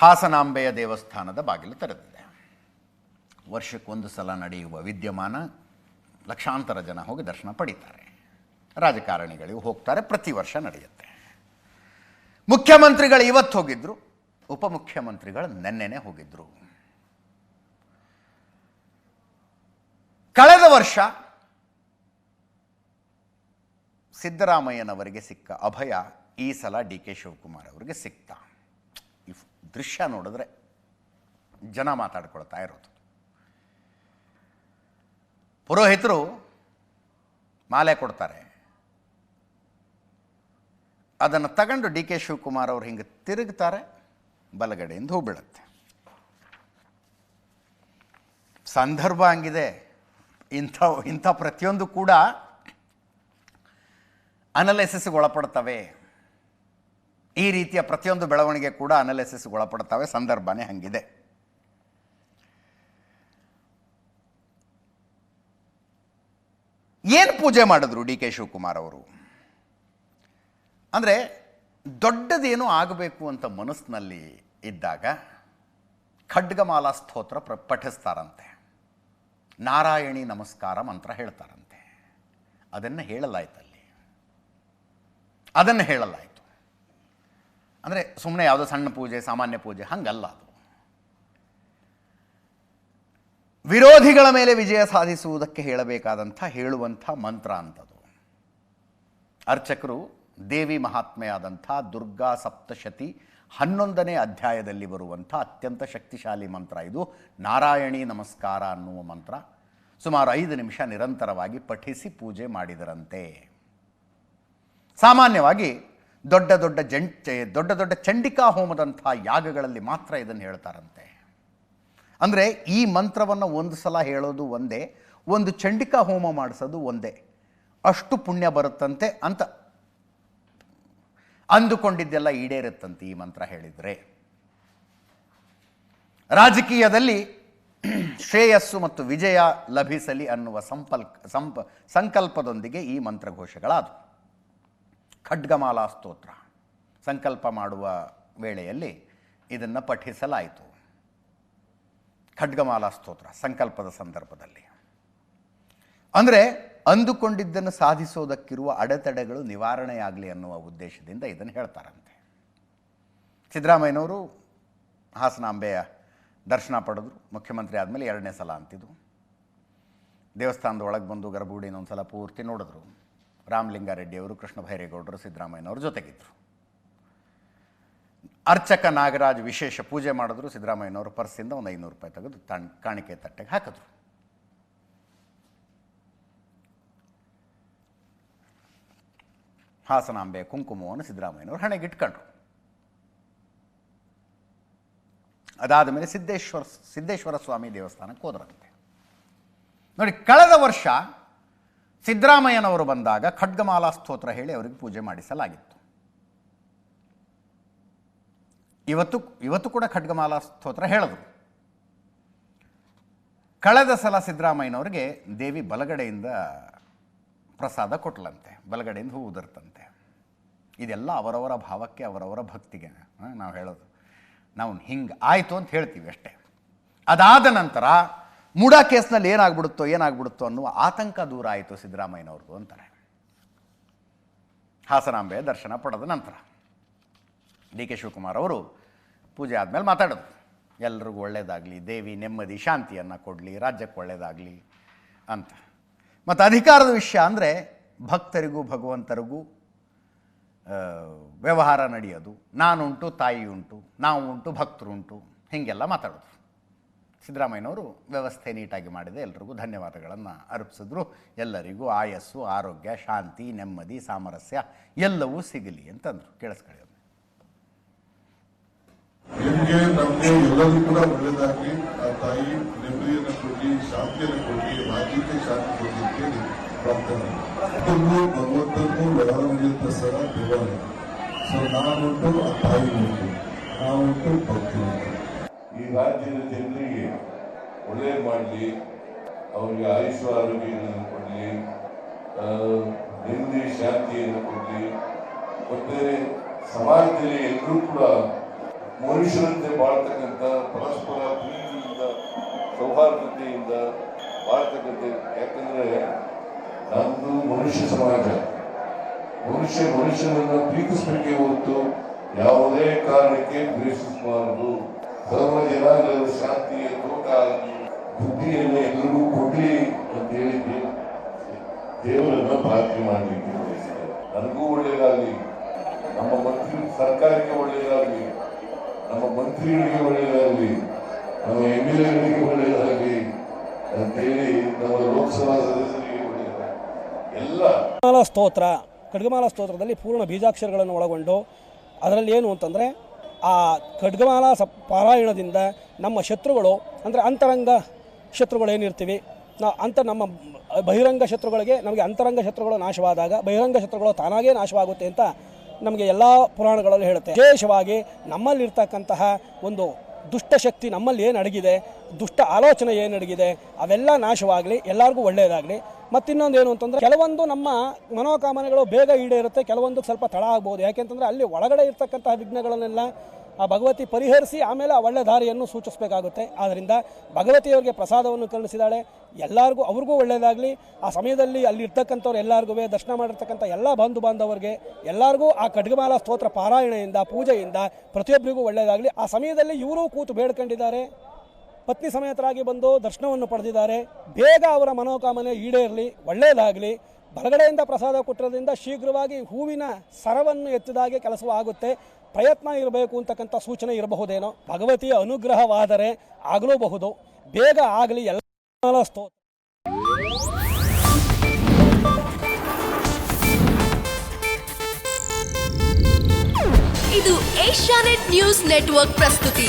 ಹಾಸನಾಂಬೆಯ ದೇವಸ್ಥಾನದ ಬಾಗಿಲು ತೆರೆದಿದೆ. ವರ್ಷಕ್ಕೊಂದು ಸಲ ನಡೆಯುವ ವಿದ್ಯಮಾನ ಲಕ್ಷಾಂತರ ಜನ ಹೋಗಿ ದರ್ಶನ ಪಡೀತಾರೆ. ರಾಜಕಾರಣಿಗಳಿಗೂ ಹೋಗ್ತಾರೆ, ಪ್ರತಿ ವರ್ಷ ನಡೆಯುತ್ತೆ. ಮುಖ್ಯಮಂತ್ರಿಗಳು ಇವತ್ತು ಹೋಗಿದ್ರು, ಉಪಮುಖ್ಯಮಂತ್ರಿಗಳು ನೆನ್ನೆನೆ ಹೋಗಿದ್ರು. ಕಳೆದ ವರ್ಷ ಸಿದ್ದರಾಮಯ್ಯನವರಿಗೆ ಸಿಕ್ಕ ಅಭಯ ಈ ಸಲ ಡಿ ಕೆ ಶಿವಕುಮಾರ್ ಅವರಿಗೆ ಸಿಕ್ತ. ಈ ದೃಶ್ಯ ನೋಡಿದ್ರೆ ಜನ ಮಾತಾಡ್ಕೊಳ್ತಾ ಇರೋದು. ಪುರೋಹಿತರು ಮಾಲೆ ಕೊಡ್ತಾರೆ. ಅದನ್ನು ತಗೊಂಡು ಡಿ ಕೆ ಶಿವಕುಮಾರ್ ಅವ್ರು ಹಿಂಗೆ ತಿರುಗ್ತಾರೆ, ಬಲಗಡೆಯಿಂದ ಹೂ ಬೀಳುತ್ತೆ ಸಂದರ್ಭ ಹಂಗಿದೆ. ಇಂಥ ಇಂಥ ಪ್ರತಿಯೊಂದು ಕೂಡ ಅನಲೈಸಿಸ್ಗೆ ಒಳಪಡ್ತವೆ. ಈ ರೀತಿಯ ಪ್ರತಿಯೊಂದು ಬೆಳವಣಿಗೆ ಕೂಡ ಅನಾಲಿಸಿಸ್ ಒಳಪಡ್ತವೆ ಸಂದರ್ಭನೇ ಹಂಗಿದೆ. ಏನು ಪೂಜೆ ಮಾಡಿದ್ರು ಡಿ ಕೆ ಶಿವಕುಮಾರ್ ಅವರು? ಅಂದರೆ ದೊಡ್ಡದೇನೋ ಆಗಬೇಕು ಅಂತ ಮನಸ್ಸಿನಲ್ಲಿ ಇದ್ದಾಗ ಖಡ್ಗಮಾಲಾ ಸ್ತೋತ್ರ ಪ್ರ ಪಠಿಸ್ತಾರಂತೆ. ನಾರಾಯಣಿ ನಮಸ್ಕಾರ ಮಂತ್ರ ಹೇಳ್ತಾರಂತೆ. ಅದನ್ನು ಹೇಳಲಾಯ್ತಲ್ಲಿ. ಅದನ್ನು ಹೇಳಲಾಯಿತು. ಅಂದರೆ ಸುಮ್ಮನೆ ಯಾವುದೋ ಸಣ್ಣ ಪೂಜೆ, ಸಾಮಾನ್ಯ ಪೂಜೆ, ಹಂಗಲ್ಲ ಅದು. ವಿರೋಧಿಗಳ ಮೇಲೆ ವಿಜಯ ಸಾಧಿಸುವುದಕ್ಕೆ ಹೇಳಬೇಕಾದಂಥ ಹೇಳುವಂಥ ಮಂತ್ರ ಅಂಥದ್ದು ಅರ್ಚಕರು ದೇವಿ ಮಹಾತ್ಮೆಯಾದಂಥ ದುರ್ಗಾ ಸಪ್ತಶತಿ ಹನ್ನೊಂದನೇ ಅಧ್ಯಾಯದಲ್ಲಿ ಬರುವಂಥ ಅತ್ಯಂತ ಶಕ್ತಿಶಾಲಿ ಮಂತ್ರ ಇದು. ನಾರಾಯಣಿ ನಮಸ್ಕಾರ ಅನ್ನುವ ಮಂತ್ರ. ಸುಮಾರು ಐದು ನಿಮಿಷ ನಿರಂತರವಾಗಿ ಪಠಿಸಿ ಪೂಜೆ ಮಾಡಿದರಂತೆ. ಸಾಮಾನ್ಯವಾಗಿ ದೊಡ್ಡ ದೊಡ್ಡ ಜಂಟೆ ದೊಡ್ಡ ದೊಡ್ಡ ಚಂಡಿಕಾ ಹೋಮದಂಥ ಯಾಗಗಳಲ್ಲಿ ಮಾತ್ರ ಇದನ್ನು ಹೇಳ್ತಾರಂತೆ. ಅಂದರೆ ಈ ಮಂತ್ರವನ್ನು ಒಂದು ಸಲ ಹೇಳೋದು ಒಂದೇ, ಒಂದು ಚಂಡಿಕಾ ಹೋಮ ಮಾಡಿಸೋದು ಒಂದೇ. ಅಷ್ಟು ಪುಣ್ಯ ಬರುತ್ತಂತೆ ಅಂತ ಅಂದುಕೊಂಡಿದ್ದೆಲ್ಲ ಈಡೇರುತ್ತಂತೆ ಈ ಮಂತ್ರ ಹೇಳಿದರೆ. ರಾಜಕೀಯದಲ್ಲಿ ಶ್ರೇಯಸ್ಸು ಮತ್ತು ವಿಜಯ ಲಭಿಸಲಿ ಅನ್ನುವ ಸಂಪಲ್ಕ ಸಂಪ, ಸಂಕಲ್ಪದೊಂದಿಗೆ ಈ ಮಂತ್ರಘೋಷಗಳಾದವು. ಖಡ್ಗಮಾಲಾ ಸ್ತೋತ್ರ. ಸಂಕಲ್ಪ ಮಾಡುವ ವೇಳೆಯಲ್ಲಿ ಇದನ್ನು ಪಠಿಸಲಾಯಿತು. ಖಡ್ಗಮಾಲಾ ಸ್ತೋತ್ರ, ಸಂಕಲ್ಪದ ಸಂದರ್ಭದಲ್ಲಿ. ಅಂದರೆ ಅಂದುಕೊಂಡಿದ್ದನ್ನು ಸಾಧಿಸೋದಕ್ಕಿರುವ ಅಡೆತಡೆಗಳು ನಿವಾರಣೆಯಾಗಲಿ ಅನ್ನುವ ಉದ್ದೇಶದಿಂದ ಇದನ್ನು ಹೇಳ್ತಾರಂತೆ. ಸಿದ್ದರಾಮಯ್ಯನವರು ಹಾಸನಾಂಬೆಯ ದರ್ಶನ ಪಡೆದ್ರು, ಮುಖ್ಯಮಂತ್ರಿ ಆದಮೇಲೆ ಎರಡನೇ ಸಲ ಅಂತಿದ್ದು ದೇವಸ್ಥಾನದ ಒಳಗೆ ಬಂದು ಗರ್ಭಗುಡಿನ ಒಂದು ಸಲ ಪೂರ್ತಿ ನೋಡಿದ್ರು. ರಾಮಲಿಂಗಾರೆಡ್ಡಿಯವರು ಕೃಷ್ಣ ಭೈರೇಗೌಡರು, ಸಿದ್ದರಾಮಯ್ಯನವರು ಜೊತೆಗಿದ್ದರು ಅರ್ಚಕ ನಾಗರಾಜ್ ವಿಶೇಷ ಪೂಜೆ ಮಾಡಿದ್ರು, ಸಿದ್ದರಾಮಯ್ಯನವರು ಪರ್ಸಿಂದ ಒಂದು ಐನೂರು ರೂಪಾಯಿ ತೆಗೆದು ತಣ್, ಕಾಣಿಕೆ ತಟ್ಟೆಗೆ ಹಾಕಿದ್ರು. ಹಾಸನಾಂಬೆ ಕುಂಕುಮವನ್ನು ಸಿದ್ದರಾಮಯ್ಯನವರು ಹಣೆಗೆ ಇಟ್ಕೊಂಡ್ರು ಅದಾದ ಮೇಲೆ ಸಿದ್ದೇಶ್ವರ ಸಿದ್ದೇಶ್ವರ ಸ್ವಾಮಿ ದೇವಸ್ಥಾನಕ್ಕೆ ಹೋದ್ರಂತೆ. ನೋಡಿ, ಕಳೆದ ವರ್ಷ ಸಿದ್ದರಾಮಯ್ಯನವರು ಬಂದಾಗ ಖಡ್ಗಮಾಲಾ ಸ್ತೋತ್ರ ಹೇಳಿ ಅವರಿಗೆ ಪೂಜೆ ಮಾಡಿಸಲಾಗಿತ್ತು. ಇವತ್ತು ಇವತ್ತು ಕೂಡ ಖಡ್ಗಮಾಲಾ ಸ್ತೋತ್ರ ಹೇಳಿದರು. ಕಳೆದ ಸಲ ಸಿದ್ದರಾಮಯ್ಯನವರಿಗೆ ದೇವಿ ಬಲಗಡೆಯಿಂದ ಪ್ರಸಾದ ಕೊಟ್ಲಂತೆ, ಬಲಗಡೆಯಿಂದ ಹೂ ಉದುರ್ತಂತೆ. ಇದೆಲ್ಲ ಅವರವರ ಭಾವಕ್ಕೆ, ಅವರವರ ಭಕ್ತಿಗೆ ನಾವು ಹೇಳೋದು. ನಾವು ಹಿಂಗೆ ಆಯಿತು ಅಂತ ಹೇಳ್ತೀವಿ ಅಷ್ಟೇ. ಅದಾದ ನಂತರ ಮೂಡಾ ಕೇಸ್ನಲ್ಲಿ ಏನಾಗ್ಬಿಡುತ್ತೋ ಏನಾಗ್ಬಿಡುತ್ತೋ ಅನ್ನುವ ಆತಂಕ ದೂರ ಆಯಿತು ಸಿದ್ದರಾಮಯ್ಯನವ್ರದ್ದು ಅಂತಾರೆ. ಹಾಸನಾಂಬೆಯ ದರ್ಶನ ಪಡೆದ ನಂತರ ಡಿ ಕೆ ಶಿವಕುಮಾರ್ ಅವರು ಪೂಜೆ ಆದಮೇಲೆ ಮಾತಾಡೋದು. ಎಲ್ರಿಗೂ ಒಳ್ಳೆಯದಾಗಲಿ ದೇವಿ ನೆಮ್ಮದಿ, ಶಾಂತಿಯನ್ನು ಕೊಡಲಿ, ರಾಜ್ಯಕ್ಕೆ ಒಳ್ಳೆಯದಾಗಲಿ ಅಂತ. ಮತ್ತು ಅಧಿಕಾರದ ವಿಷಯ ಅಂದರೆ ಭಕ್ತರಿಗೂ, ಭಗವಂತರಿಗೂ ವ್ಯವಹಾರ ನಡೆಯೋದು. ನಾನುಂಟು ತಾಯಿ ಉಂಟು ನಾವು ಉಂಟು ಭಕ್ತರುಂಟು, ಹೀಗೆಲ್ಲ ಮಾತಾಡೋದು. ಸಿದ್ದರಾಮಯ್ಯನವರು ವ್ಯವಸ್ಥೆ ನೀಟಾಗಿ ಮಾಡಿದೆ. ಎಲ್ರಿಗೂ ಧನ್ಯವಾದಗಳನ್ನು ಅರ್ಪಿಸಿದ್ರು. ಎಲ್ಲರಿಗೂ ಆಯಸ್ಸು, ಆರೋಗ್ಯ, ಶಾಂತಿ, ನೆಮ್ಮದಿ, ಸಾಮರಸ್ಯ ಎಲ್ಲವೂ ಸಿಗಲಿ ಅಂತಂದರು ಕೇಳಿಸ್ಕೊಳ್ಳಿ ನಿಮಗೆ ನಮಗೆ ಎಲ್ಲರೂ ಕೂಡ ಒಳ್ಳೆಯದಾಗಿ ಆ ತಾಯಿ ನೆಮ್ಮದಿಯನ್ನು ಕೊಡಿ ಶಾಂತಿಯನ್ನು ಕೊಡಿ ರಾಜ್ಯಕ್ಕೆ ಶಾಂತಿ ಕೊಡಲಿಕ್ಕೆ ಪ್ರಾರ್ಥನೆ ಭಕ್ತರಿಗೂ ಭಗವಂತನೂ ನಡೆಯುವಂತ ಸ್ಥಳ ದೇವಾಲಯ. ಸೊ ನಾನುಂಟು ಆ ತಾಯಿ ಉಂಟು ನಾವುಂಟು ಭಕ್ತರು ಈ ರಾಜ್ಯದ ಜನರಿಗೆ ಒಳ್ಳೆಯ ಮಾಡಲಿ, ಅವರಿಗೆ ಆಯುಷ್ಯ ಆರೋಗ್ಯಗಳನ್ನು ಕೊಡಲಿ ನೆಮ್ಮದಿ, ಶಾಂತಿಯನ್ನು ಕೊಡಲಿ. ಮತ್ತೆ ಸಮಾಜದಲ್ಲಿ ಎಲ್ಲರೂ ಕೂಡ ಮನುಷ್ಯರಂತೆ ಬಾಳ್ತಕ್ಕಂಥ ಪರಸ್ಪರ ಪ್ರೀತಿಯಿಂದ, ಸೌಹಾರ್ದತೆಯಿಂದ ಬಾಳ್ತಕ್ಕಂಥ ಯಾಕಂದರೆ ನಮ್ಮದು ಮನುಷ್ಯ ಸಮಾಜ. ಮನುಷ್ಯ ಮನುಷ್ಯನನ್ನು ಪ್ರೀತಿಸಬೇಕೇ ಹೊರತು ಯಾವುದೇ ಕಾರಣಕ್ಕೆ ದ್ವೇಷಿಸಬಾರದು. ಸರ್ವ ಜನಾಂಗದ ಶಾಂತಿಯ ತೋಟ ಬುದ್ಧಿಯನ್ನು ಎಲ್ಲರಿಗೂ ಕೊಡ್ಲಿ ಅಂತ ಹೇಳಿ ದೇವ್- ದೇವರನ್ನ ಪ್ರಾರ್ಥನೆ ಮಾಡಲಿಕ್ಕೆ ಬಯಸಿದ್ದಾರೆ ನನಗೂ ಒಳ್ಳೇದಾಗಲಿ ನಮ್ಮ ಮಂತ್ರಿ ಸರ್ಕಾರಕ್ಕೆ ಒಳ್ಳೇದಾಗಲಿ ನಮ್ಮ ಮಂತ್ರಿಗಳಿಗೆ ಒಳ್ಳೇದಾಗಲಿ ನಮ್ಮ ಎಂ ಎಲ್ ಎಗಳಿಗೆ ಒಳ್ಳೇದಾಗಲಿ ಅಂತೇಳಿ ನಮ್ಮ ಲೋಕಸಭಾ ಸದಸ್ಯರಿಗೆ ಒಳ್ಳೇದಾಗಲಿ ಎಲ್ಲ ಸ್ತೋತ್ರ ಖಡ್ಗಮಾಲ ಸ್ತೋತ್ರದಲ್ಲಿ ಪೂರ್ಣ ಬೀಜಾಕ್ಷರಗಳನ್ನು ಒಳಗೊಂಡು ಅದರಲ್ಲಿ ಏನು ಅಂತಂದರೆ ಆ ಖಡ್ಗಮಾಲ ಸ ಪಾರಾಯಣದಿಂದ ನಮ್ಮ ಶತ್ರುಗಳು, ಅಂದರೆ ಅಂತರಂಗ ಶತ್ರುಗಳು ಏನಿರ್ತೀವಿ ನಾ ಅಂತ ನಮ್ಮ ಬಹಿರಂಗ ಶತ್ರುಗಳಿಗೆ, ನಮಗೆ ಅಂತರಂಗ ಶತ್ರುಗಳು ನಾಶವಾದಾಗ, ಬಹಿರಂಗ ಶತ್ರುಗಳು ತಾನಾಗೇ ನಾಶವಾಗುತ್ತೆ ಅಂತ ನಮಗೆ ಎಲ್ಲ ಪುರಾಣಗಳಲ್ಲಿ ಹೇಳುತ್ತೆ. ವಿಶೇಷವಾಗಿ ನಮ್ಮಲ್ಲಿರ್ತಕ್ಕಂತಹ ಒಂದು ದುಷ್ಟಶಕ್ತಿ ನಮ್ಮಲ್ಲಿ ಏನು ಅಡಗಿದೆ, ದುಷ್ಟ ಆಲೋಚನೆ ಏನು ಅಡಗಿದೆ, ಅವೆಲ್ಲ ನಾಶವಾಗಲಿ, ಎಲ್ಲರಿಗೂ ಒಳ್ಳೆಯದಾಗಲಿ ಮತ್ತಿನ್ನೊಂದು ಏನು ಅಂತಂದರೆ ಕೆಲವೊಂದು ನಮ್ಮ ಮನೋಕಾಮನೆಗಳು ಬೇಗ ಈಡೇರುತ್ತೆ, ಕೆಲವೊಂದು ಸ್ವಲ್ಪ ತಡ ಆಗ್ಬೋದು. ಯಾಕೆಂತಂದರೆ ಅಲ್ಲಿ ಒಳಗಡೆ ಇರ್ತಕ್ಕಂತಹ ವಿಘ್ನಗಳನ್ನೆಲ್ಲ ಆ ಭಗವತಿ ಪರಿಹರಿಸಿ ಆಮೇಲೆ ಆ ಒಳ್ಳೆ ದಾರಿಯನ್ನು ಸೂಚಿಸಬೇಕಾಗುತ್ತೆ. ಆದ್ದರಿಂದ ಭಗವತಿಯವರಿಗೆ ಪ್ರಸಾದವನ್ನು ಕರುಣಿಸಿದಾಳೆ, ಎಲ್ಲರಿಗೂ, ಅವ್ರಿಗೂ ಒಳ್ಳೆಯದಾಗಲಿ ಆ ಸಮಯದಲ್ಲಿ ಅಲ್ಲಿ ಇರ್ತಕ್ಕಂಥವ್ರು ಎಲ್ಲರಿಗೂ ದರ್ಶನ ಮಾಡಿರ್ತಕ್ಕಂಥ ಎಲ್ಲ ಬಂಧು ಬಾಂಧವರಿಗೆ ಎಲ್ಲರಿಗೂ ಆ ಖಡ್ಗಮಾಲ ಸ್ತೋತ್ರ ಪಾರಾಯಣೆಯಿಂದ, ಪೂಜೆಯಿಂದ ಪ್ರತಿಯೊಬ್ಬರಿಗೂ ಒಳ್ಳೆಯದಾಗಲಿ ಆ ಸಮಯದಲ್ಲಿ ಇವರೂ ಕೂತು ಬೇಡ್ಕೊಂಡಿದ್ದಾರೆ. ಪತ್ನಿ ಸಮೇತರಾಗಿ ಬಂದು ದರ್ಶನವನ್ನು ಪಡೆದಿದ್ದಾರೆ. ಬೇಗ ಅವರ ಮನೋಕಾಮನೆ ಈಡೇರಲಿ ಒಳ್ಳೆಯದಾಗಲಿ ಬಲಗಡೆಯಿಂದ ಪ್ರಸಾದ ಕೊಟ್ಟಿರೋದ್ರಿಂದ ಶೀಘ್ರವಾಗಿ ಹೂವಿನ ಸರವನ್ನು ಎತ್ತಿದಾಗೆ ಕೆಲಸವೂ ಆಗುತ್ತೆ. ಪ್ರಯತ್ನ ಇರಬೇಕು ಅಂತಕ್ಕಂಥ ಸೂಚನೆ ಇರಬಹುದೇನೋ. ಭಗವತಿಯ ಅನುಗ್ರಹವಾದರೆ ಆಗಲೂಬಹುದು. ಬೇಗ ಆಗಲಿ ಎಲ್ಲ ಸ್ತೋತ್ರ. ಇದು ಏಷ್ಯಾನೆಟ್ ನ್ಯೂಸ್ ನೆಟ್ವರ್ಕ್ ಪ್ರಸ್ತುತಿ.